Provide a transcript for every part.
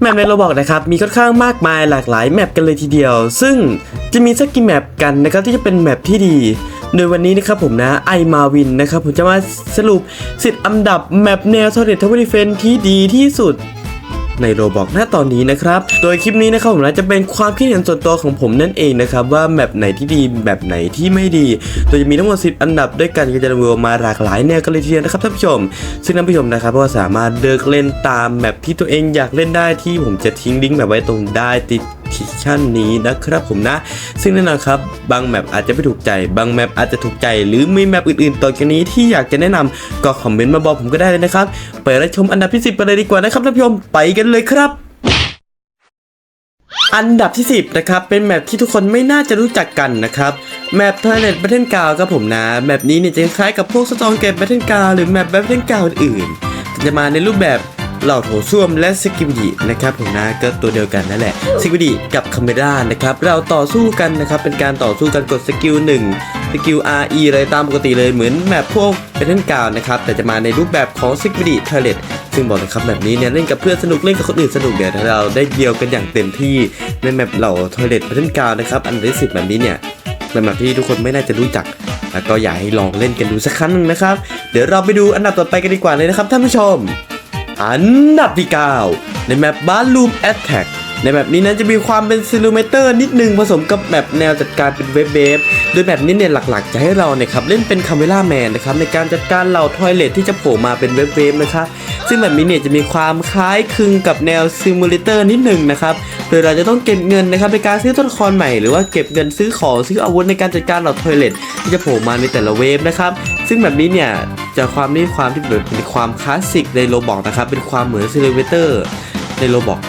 แมปในโรบอกนะครับมีค่อนข้างมากมายหลากหลายแมปกันเลยทีเดียว ซึ่งจะมีสักกี่แมปกันนะครับที่จะเป็นแมปที่ดี โดยวันนี้นะครับผมนะไอมาวินนะครับผมจะมาสรุปสิทธิ์อันดับแมปแนวโซเ r ท t ท w เ r ร d เฟนที่ดีที่สุด ในโรบอกณตอนนี้นะครับ โดยคลิปนี้นะครับผมนะจะเป็นความคิดเห็นส่วนตัวของผมนั่นเองนะครับว่าแมปไหนที่ดีแบบไหนที่ไม่ดี โดยจะมีทั้งหมด 10 อันดับด้วยกันก็จะรวมมาหลากหลายแนวกันเลยทีเดียวนะครับท่านผู้ชม ซึ่งท่านผู้ชมนะครับก็สามารถเลือกเล่นตามแมปที่ตัวเองอยากเล่นได้ที่ผมจะทิ้งลิงก์แบบไว้ตรงได้ติด ทิชั่นนี้นะครับผมนะ ซึ่งแน่นอนครับ บางแมปอาจจะไม่ถูกใจ บางแมปอาจจะถูกใจ หรือมีแมปอื่นๆ ต่อจากนี้ที่อยากจะแนะนำก็คอมเมนต์มาบอกผมก็ได้เลยนะครับ ไปรับชมอันดับที่ 10ไปเลยดีกว่านะครับท่านผู้ชมไปกันเลยครับอันดับที่ 10 นะครับ เป็นแมปที่ทุกคนไม่น่าจะรู้จักกันนะครับ แมป Planet Battle g r o u n ครับผมนะ แมปนี้เนี่ยจะคล้ายกับพวก Storm Gate Battle g r o u n หรือแมป Battle g r o u n อื่น จะมาในรูปแบบ เหล่าโถส้วมและสกิมดีนะครับผมนะก็ตัวเดียวกันนั่นแหละสกิมดีกับคาเมรานะครับเราต่อสู้กันนะครับเป็นการต่อสู้กันกดสกิล1สกิล RE เลยตามปกติเลยเหมือนแมปพวก Battle Ground นะครับแต่จะมาในรูปแบบของสกิมดีเทเลตซึ่งบอกเลยครับแบบนี้เนี่ยเล่นกับเพื่อนสนุกเล่นกับคนอื่นสนุกเดี๋ยวเราได้เดียวกันอย่างเต็มที่ในแมปเหล่าทอยเลทพัฒนกาวนะครับอันดับที่สิบแบบนี้เนี่ยเป็นแมปที่ทุกคนไม่น่าจะรู้จักแล้วก็อยากให้ลองเล่นกันดูสักครั้งหนึงนะครับ เดี๋ยวเราไปดูอันดับต่อไปกันดีกว่าเลยนะครับท่านผู้ชม อันดับที่ 9 ในแมปบาร์ลูมแอตแทกในแมปนี้นั้นจะมีความเป็นซิลูเมเตอร์นิดนึงผสมกับแมปแนวจัดการเป็นเวฟเวฟโดยแบบนี้เนี่ยหลักๆ จะให้เราเนี่ยครับเล่นเป็นคาเมล่าแมนนะครับในการจัดการเหล่าทอยเลทที่จะโผล่มาเป็นเวฟเวฟนะครับซึ่งแบบนี้เนี่ยจะมีความคล้ายคลึงกับแนวซิมูเลเตอร์นิดนึงนะครับโดยเราจะต้องเก็บเงินนะครับในการซื้อตัวละครใหม่หรือว่าเก็บเงินซื้อของซื้ออาวุธในการจัดการเหล่าทอยเลทที่จะโผล่มาในแต่ละเวฟนะครับซึ่งแบบนี้เนี่ย จะความนี่ความที่เป็นความคลาสสิกในโรบอกนะครับ เป็นความเหมือนซิลเมเตอร์ในโรบอก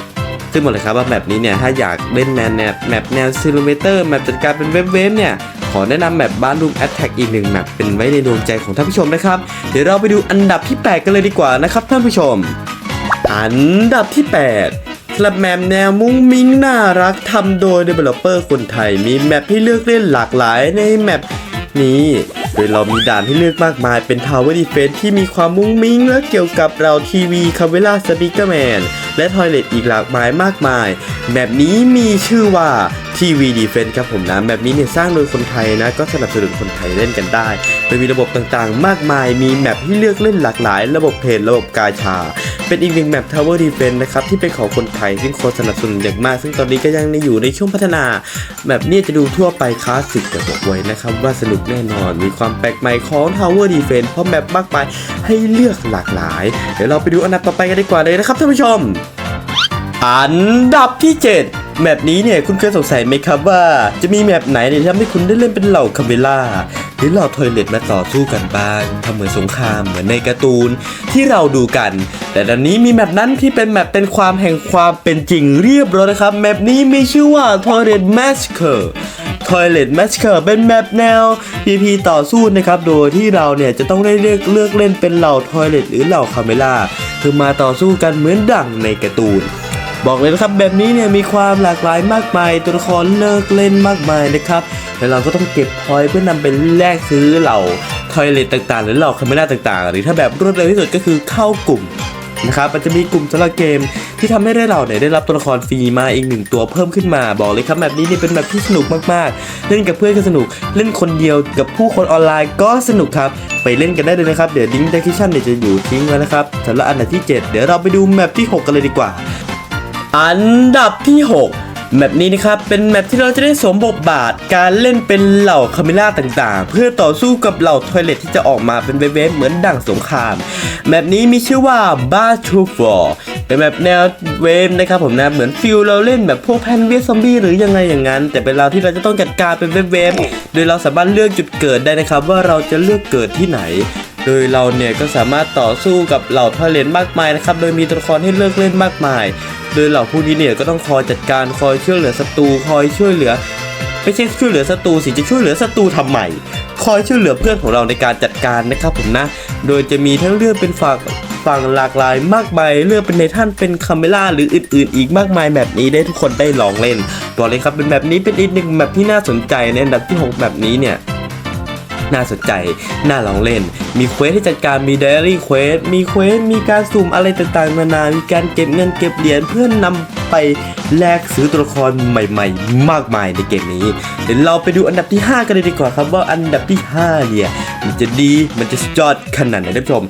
ซึ่งบอกเลยครับว่าแมปนี้เนี่ยถ้าอยากเล่นแมนแนวแมปแนวซิลเมเตอร์แมปจัดการเป็นเวฟเวฟเนี่ยขอแนะนำแมปบ้านรูมแอตแทกอีกหนึ่งแมปเป็นไว้ในดวงใจของท่านผู้ชมนะครับ เดี๋ยวเราไปดูอันดับที่ 8 กันเลยดีกว่านะครับท่านผู้ชม อันดับที่ 8สำหรับแมปแนวมุ้งมิ้งน่ารักทำโดย Developer คนไทย มีแมปให้เลือกเล่นหลากหลายในแมป นี้โดยเรามีด่านให้เลือกมากมายเป็น Tower Defense ที่มีความมุ้งมิ้งและเกี่ยวกับเราทีวีคาเวล่าสปิกเกอร์แมนและทอยเลตอีกหลากหลายมากมาย แบบนี้มีชื่อว่า ทีวีดีเฟนครับผมนะแบบนี้เนี่ยสร้างโดยคนไทยนะก็สนับสนุนคนไทยเล่นกันได้โดยมีระบบต่างๆ มากมายมีแมปให้เลือกเล่นหลากหลาย ระบบเพจระบบกาชา เป็นอีกหนึ่งแมป Tower Defense นนะครับที่เป็นของคนไทยซึ่งคนสนับสนุนอย่างมาก ซึ่งตอนนี้ก็ยังอยู่ในช่วงพัฒนา แบบนี้จะดูทั่วไปคลาสสิกแต่บอกไว้นะครับว่าสนุกแน่นอนมีความแปลกใหม่ของ Tower Defense เพราะแมปมากมายให้เลือกหลากหลาย เดี๋ยวเราไปดูอันดับต่อไปกันดีกว่าเลยนะครับท่านผู้ชม อันดับที่ 7 แมปนี้เนี่ยคุณเคยสงสัยไหมครับว่า จะมีแมปไหนเนี่ยที่ทำให้คุณได้เล่นเป็นเหล่าคาเมล่าหรือเหล่าทอยเลทมาต่อสู้กันบ้างทำเหมือนสงครามเหมือนในการ์ตูนที่เราดูกัน แต่ตอนนี้มีแมปนั้นที่เป็นแมปเป็นความแห่งความเป็นจริงเรียบร้อยนะครับแมปนี้มีชื่อว่า Toilet Massacre Toilet Massacre เป็นแมปแนว PP ต่อสู้นะครับ โดยที่เราเนี่ยจะต้องได้เลือกเลือกเล่นเป็นเหล่าทอยเลทหรือเหล่าคาเมล่าคือมาต่อสู้กันเหมือนดังในการ์ตูน บอกเลยนะครับแบบนี้เนี่ยมีความหลากหลายมากมาย ตัวละครเลิกเล่นมากมายนะครับแล้วเราก็ต้องเก็บพอยต์เพื่อนำไปแลกซื้อเหล่าทอยเลตต่างๆ หรือเหล่าคาเมล่าต่างๆ หรือถ้าแบบรวดเร็วที่สุดก็คือเข้ากลุ่มนะครับมันจะมีกลุ่มสำหรับเกมที่ทำให้ได้เราเนี่ยได้รับตัวละครฟรีมาอีกหนึ่งตัวเพิ่มขึ้นมาบอกเลยครับแบบนี้เนี่ยเป็นแบบที่สนุกมากๆ เล่นกับเพื่อนก็สนุกเล่นคนเดียวกับผู้คนออนไลน์ก็สนุกครับ ไปเล่นกันได้เลยนะครับ เดี๋ยวลิงก์ description เนี่ยจะอยู่ทิ้งไว้นะครับสำหรับอันดับที่ 7 เดี๋ยวเราไปดูแมปที่ 6 กันเลยดีกว่า อันดับที่ 6 แมปนี้นะครับเป็นแมปที่เราจะได้สวมบทบาท การเล่นเป็นเหล่าคาเมล่าต่างๆ เพื่อต่อสู้กับเหล่าทอยเลทที่จะออกมาเป็นเวฟเหมือนดั่งสงคราม แมปนี้มีชื่อว่า Battlefield เป็นแมปแนวเวฟนะครับผมนะเหมือนฟิลเราเล่นแบบพวกแพนเวสซอมบี้หรือยังไงอย่างนั้น แต่เป็นเราที่เราจะต้องจัดการเป็นเวฟๆโดยเราสามารถเลือกจุดเกิดได้นะครับ ว่าเราจะเลือกเกิดที่ไหน โดยเราเนี่ยก็สามารถต่อสู้กับเหล่าทอยเลนมากมายนะครับโดยมีตัวละครให้เลือกเล่นมากมาย โดยเหล่าผู้นี้เนี่ยก็ต้องคอยจัดการคอยช่วยเหลือศัตรูคอยช่วยเหลือไม่ใช่ช่วยเหลือศัตรูสิจะช่วยเหลือศัตรูทำไมคอยช่วยเหลือเพื่อนของเราในการจัดการนะครับผมนะ โดยจะมีทั้งเลือกเป็นฝั่งฝั่งหลากหลายมากมายเลือกเป็นในท่านเป็นคาเมล่าหรืออื่น ๆ อีกมากมายแบบนี้ได้ทุกคนได้ลองเล่นบอกเลยครับเป็นแบบนี้เป็นอีกหนึ่งแบบที่น่าสนใจในอันดับที่หกแบบนี้เนี่ย น่าสนใจ น่าลองเล่น มีเควสให้จัดการมีไดอารี่เควสมีเควสมีการสุ่มอะไรต่างๆ นานา มีการเก็บเงินเก็บเหรียญเพื่อนนำไปแลกซื้อตัวละครใหม่ๆ มากมายในเกมนี้ เดี๋ยวเราไปดูอันดับที่ 5 กันเลยดีกว่าครับว่าอันดับที่ 5 เนี่ย มันจะดีมันจะสุดยอดขนาดไหนท่านผู้ชม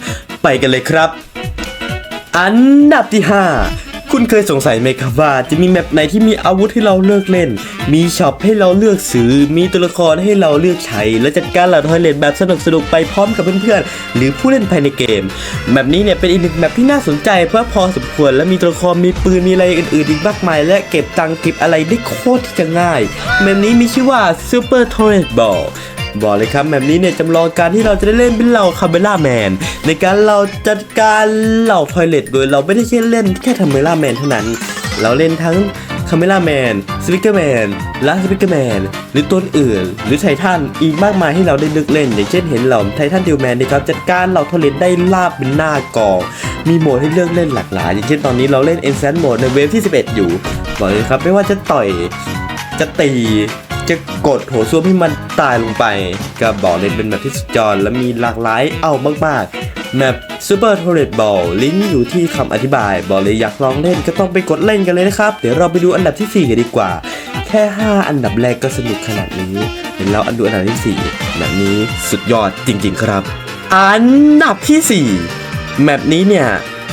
ไปกันเลยครับ อันดับที่ 5 คุณเคยสงสัยไหมครับว่า จะมีแมปไหนที่มีอาวุธให้เราเลือกเล่น มีช็อปให้เราเลือกซื้อ มีตัวละครให้เราเลือกใช้ และจัดการเหล่าทอยเลทแบบสนุกสนุกไปพร้อมกับเพื่อนๆ หรือผู้เล่นภายในเกมแบบนี้เนี่ยเป็นอีกหนึ่งแมปที่น่าสนใจเพราะพอสมควรและมีตัวละครมีปืนมีอะไรอื่นๆอีกมากมาย และเก็บตังค์เก็บอะไรได้โคตรที่จะง่ายแบบนี้มีชื่อว่า Super Torrent Ball บอกเลยครับแบบนี้เนี่ยจำลองการที่เราจะได้เล่นเป็นเหล่าคาเมล่าแมนในการเราจัดการเหล่าทอยเลทโดยเราไม่ได้แค่เล่นแค่คาเมล่าแมนเท่านั้น เราเล่นทั้งคาเมล่าแมนสปิเกอร์แมนและสปิเกอร์แมนหรือตัวอื่น หรือไททันอีกมากมายให้เราได้เลือกเล่น อย่างเช่นเห็นเหล่าไททันดิวแมนนะครับจัดการเหล่าทอเลทได้ลาบเป็นหน้ากอง มีโหมดให้เลือกเล่นหลากหลาย อย่างเช่นตอนนี้เราเล่น e n s a n t Mode ในเวฟที่ 11 อยู่ บอกเลยครับไม่ว่าจะต่อยจะตี จะกดโถส้วมให้มันตายลงไปก็บอกเลยเป็นแบบที่สุดยอดและมีหลากหลายเอามากๆแมป Super t o r r e t Ball ลิงก์อยู่ที่คำอธิบาย บอกเลยอยากลองเล่นก็ต้องไปกดเล่นกันเลยนะครับ เดี๋ยวเราไปดูอันดับที่ 4 กันดีกว่า แค่ 5 อันดับแรกก็สนุกขนาดนี้เดี๋ยวเราอันดูอันดับที่4แบบนี้สุดยอดจริง ๆ ครับ อันดับที่4แมปนี้เนี่ย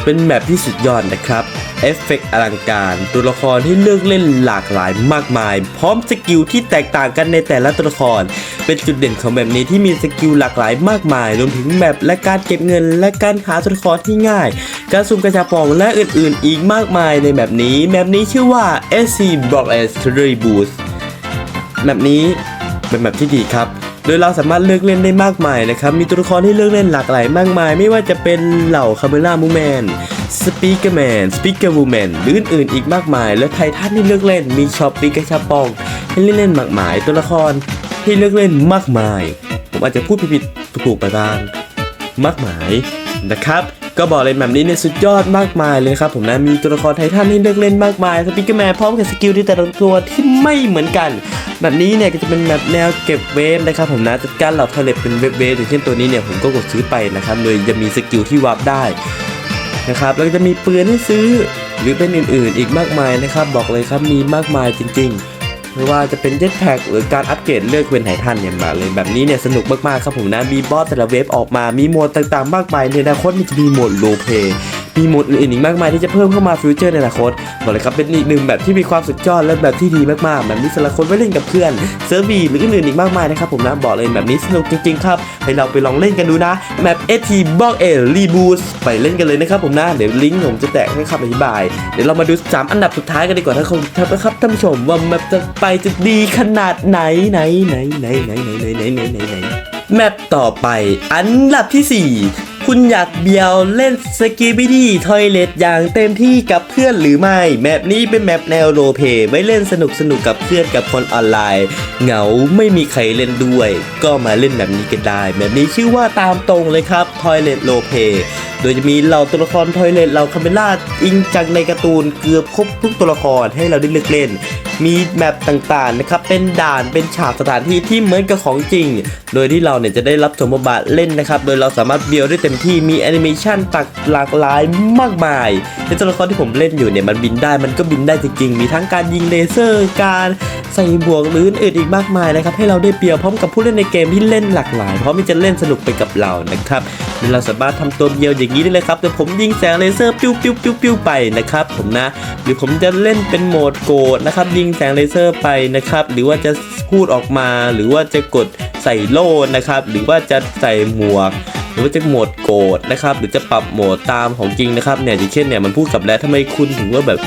เป็นแมปที่สุดยอดนะครับ เอฟเฟกต์อลังการ ตัวละครที่เลือกเล่นหลากหลายมากมาย พร้อมสกิลที่แตกต่างกันในแต่ละตัวละคร เป็นจุดเด่นของแบบนี้ที่มีสกิลหลากหลายมากมาย รวมถึงแมปและการเก็บเงิน และการหาตัวละครที่ง่าย การสุ่มกระชาปองและอื่นๆ อีกมากมายในแบบนี้แมปนี้ชื่อว่า SC Block S Treasury Boost แบบนี้เป็นแบบที่ดีครับโดยเราสามารถเลือกเล่นได้มากมายนะครับ มีตัวละครที่เลือกเล่นหลากหลายมากมาย ไม่ว่าจะเป็นเหล่าคาเมล่ามูแมน สปีกเกอร์แมนสปีกเกอร์วูแมนหรืออื่นๆอีกมากมาย และไททันที่เลือกเล่นมีช็อปปีกระชับปอง ให้เล่นเล่นมากมาย ตัวละครที่เลือกเล่นมากมาย ผมอาจจะพูดผิดๆถูกๆไปบ้าง มากมายนะครับก็บอกเลยแบบนี้เนี่ยสุดยอดมากมายเลยครับผมนะมีตัวละครไททันให้เลือกเล่นมากมายสปิกเกอร์แมนพร้อมกับสกิลที่แต่ละตัวที่ไม่เหมือนกัน แบบนี้เนี่ยก็จะเป็นแบบแนวเก็บเวฟนะครับผมนะจัดการเหล่าทะเลเป็นเวฟเวฟอย่างเช่นตัวนี้เนี่ยผมก็กดซื้อไปนะครับโดยจะมีสกิลที่วาร์ปได้ นะครับแล้วก็จะมีปืนให้ซื้อ หรือเป็นอื่นๆ อีกมากมายนะครับ บอกเลยครับมีมากมายจริงๆ ไม่ว่าจะเป็นเจ็ตแพ็กหรือการอัปเกรดเลือกเป็นไททันเนี่ยมาเลยแบบนี้เนี่ยสนุกมากๆครับผมนะมีบอสแต่ละเวฟออกมามีโหมดต่างๆ มากมายในอนาคตมันจะมีโหมดโลเพ มีโหมดอื่นอีกมากมายที่จะเพิ่มเข้ามาฟิวเจอร์ในอนาคตบอกเลยครับเป็นอีกหนึ่งแบบที่มีความสุดยอดและแบบที่ดีมากๆแบบนี้สำหรับคนไว้เล่นกับเพื่อนเซิร์ฟวีหรืออื่นๆอีกมากมายนะครับผมนะบอกเลยแบบนี้สนุกจริงๆครับให้เราไปลองเล่นกันดูนะแมปเอทีบอกเอรีบูสไปเล่นกันเลยนะครับผมนะเดี๋ยวลิงก์ผมจะแตะให้คำอธิบาย เดี๋ยวเรามาดู 3 อันดับสุดท้ายกันดีกว่าท่านผู้ชมครับท่านผู้ชมว่าแมปจะไปจะดีขนาดไหนไหนไหนไหนไหนไหนไหนไหนไหนไหนไหนแมปต่อไปอันดับที่ 4 คุณอยากเบียวเล่นสกีบิดี้ทอยเลทอย่างเต็มที่กับเพื่อนหรือไม่ แมปนี้เป็นแมปแนวโรเพไว้เล่นสนุกสนุกกับเพื่อนกับคนออนไลน์ เหงาไม่มีใครเล่นด้วย ก็มาเล่นแบบนี้กันได้แบบนี้ชื่อว่าตามตรงเลยครับทอยเลทโรเพโดยจะมีเหล่าตัวละครทอยเลทเหล่าคาเมล่าอิงจากในการ์ตูนเกือบครบทุกตัวละครให้เราได้เลือกเล่น มีแมปต่างๆนะครับ เป็นด่านเป็นฉากสถานที่ที่เหมือนกับของจริง โดยที่เราเนี่ยจะได้รับสมบทบาทเล่นนะครับ โดยเราสามารถเบียวได้เต็มที่มีแอนิเมชันตักหลากหลายมากมายในตัวละครที่ผมเล่นอยู่เนี่ยมันบินได้มันก็บินได้จริงๆ มีทั้งการยิงเลเซอร์ การใส่บวกหรืออื่นอีกมากมายนะครับให้เราได้เปรียวพร้อมกับผู้เล่นในเกมที่เล่นหลากหลายพร้อมที่จะเล่นสนุกไปกับเรานะครับเราสามารถทำตัวเบียวอย่างนี้ได้เลยครับแต่ผมยิงแสงเลเซอร์ปิ้วปิ้วปิ้วปิ้วไปนะครับผมนะ หรือผมจะเล่นเป็นโหมดโกดนะครับยิงแสงเลเซอร์ไปนะครับหรือว่าจะพูดออกมาหรือว่าจะกดใส่โล่นะครับหรือว่าจะใส่หมวก หรือว่าจะโหมดโกดนะครับหรือจะปรับโหมดตามของจริงนะครับเนี่ยอย่างเช่นเนี่ยมันพูดกลับแล้วทำไมคุณถึงว่าแบบ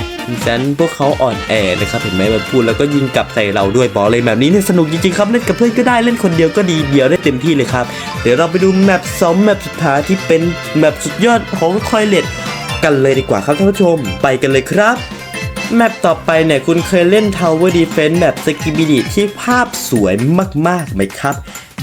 แซนพวกเขาอ่อนแอนะครับเห็นไหมมันพูดแล้วก็ยิงกลับใส่เราด้วยบอกเลยแบบนี้เนี่ยสนุกจริงๆครับเล่นกับเพื่อนก็ได้เล่นคนเดียวก็ดีเดียวได้เต็มที่เลยครับเดี๋ยวเราไปดูแมปสองแมปสุดท้ายที่เป็นแมปสุดยอดของทอยเลทกันเลยดีกว่าครับท่านผู้ชมไปกันเลยครับแมปต่อไปเนี่ยคุณเคยเล่น Tower Defense แบบสกิบิดิที่ภาพสวยมากๆไหมครับ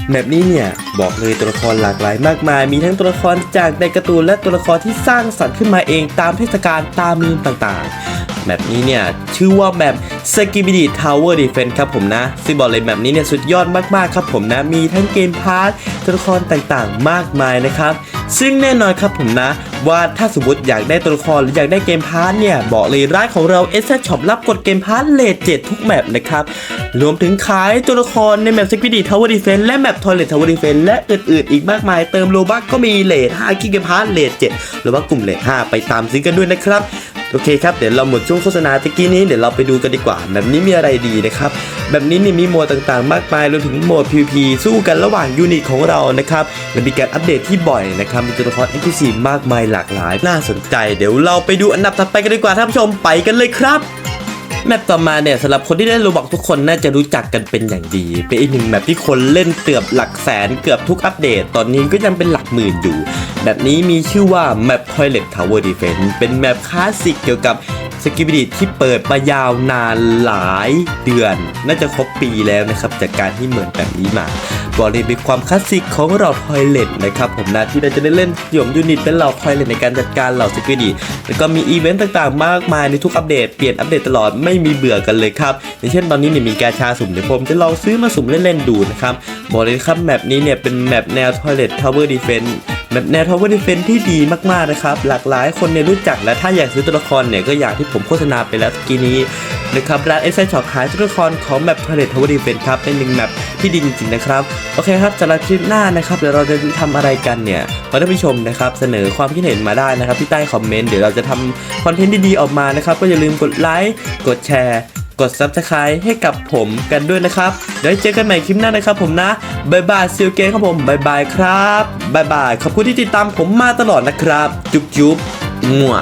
แมปนี้เนี่ยบอกเลยตัวละครหลากหลายมากมาย มีทั้งตัวละครจากในการ์ตูนและตัวละครที่สร้างสรรค์ขึ้นมาเองตามเทศกาลตามมีมต่างๆแมปนี้เนี่ยชื่อว่าแมป s k i b i d i Tower Defense ครับผมนะซึ่งบอกเลยแมปนี้เนี่ยสุดยอดมากๆครับผมนะ มีทั้งเกมพาร์ทตัวละครต่างๆ มากมายนะครับ ซึ่งแน่นอนครับผมนะ ว่าถ้าสมมติอยากได้ตัวละครหรืออยากได้เกมพาร์ทเนี่ย บอกเลยร้านของเรา s อ Shop รับกดเกมพาร์ทเลท7ทุกแมปนะครับ รวมถึงขายตัวละครในแมป s k i b i d i Tower Defense และแมป Toilet Tower Defense และอื่นๆ อีกมากมาย เติมโลบัคก็มีเลท5กิกพาร์ทเลท7หรือว่ากลุ่มเลท5ไปตามซื้อกันด้วยนะครับ โอเคครับเดี๋ยวเราหมดช่วงโฆษณาตะกี้นี้เดี๋ยวเราไปดูกันดีกว่า แบบนี้มีอะไรดีนะครับแบบนี้นี่มีโหมดต่างๆ มากมายรวมถึงโหมด PVP สู้กันระหว่างยูนิตของเรานะครับและมีการอัปเดตที่บ่อยนะครับมีตัวละคร NPC มากมายหลากหลาย น่าสนใจ เดี๋ยวเราไปดูอันดับถัดไปกันดีกว่าท่านผู้ชมไปกันเลยครับ แมปต่อมาเนี่ยสำหรับคนที่เล่นโรบอกทุกคนน่าจะรู้จักกันเป็นอย่างดี เป็นอีกหนึ่งแมปที่คนเล่นเกือบหลักแสนเกือบทุกอัปเดต ตอนนี้ก็ยังเป็นหลักหมื่นอยู่ แบบนี้มีชื่อว่าแมป Toilet Tower Defense เป็นแมปคลาสสิกเกี่ยวกับ สกิบิดิที่เปิดมายาวนานหลายเดือน น่าจะครบปีแล้วนะครับ จากการที่เหมือนแบบนี้มาบอกเลยเป็นความคลาสสิกของเราทอยเลตนะครับผมนะที่เราจะได้เล่นหยมยูนิตเป็นเหล่าทอยเลตในการจัดการเหล่าสกิบิดิแล้วก็มีอีเวนต์ต่างๆ มากมายในทุกอัปเดตเปลี่ยนอัปเดตตลอดไม่มีเบื่อกันเลยครับอย่างเช่นตอนนี้เนี่ยมีกาชาสุ่มเดี๋ยวผมจะลองซื้อมาสุ่มเล่นๆดูนะครับบอกเลยครับแมปนี้เนี่ยเป็นแมปแนว Toilet Tower Defense แบบแนว Tower Defense ที่ดีมากๆนะครับ หลากหลายคนเนี่ยรู้จักและถ้าอยากซื้อตัวละครเนี่ยก็อย่างที่ผมโฆษณาไปแล้วตะกี้นี้นะครับร้านเอสไซช็อปขายตัวละครของแมป Toilet Tower Defense ครับเป็นหนึ่งแมปที่ดีจริงๆนะครับ โอเคครับสำหรับคลิปหน้านะครับเดี๋ยวเราจะทำอะไรกันเนี่ยขอท่านผู้ชมนะครับเสนอความคิดเห็นมาได้นะครับที่ใต้คอมเมนต์เดี๋ยวเราจะทำคอนเทนต์ดีๆออกมานะครับก็อย่าลืมกดไลค์กดแชร์ กด Subscribe ให้กับผมกันด้วยนะครับเดี๋ยวเจอกันใหม่คลิปหน้านะครับผมนะบายบายซิลเกนครับผมบายบายครับบายบายขอบคุณที่ติดตามผมมาตลอดนะครับ จุ๊บจุ๊บมั่ว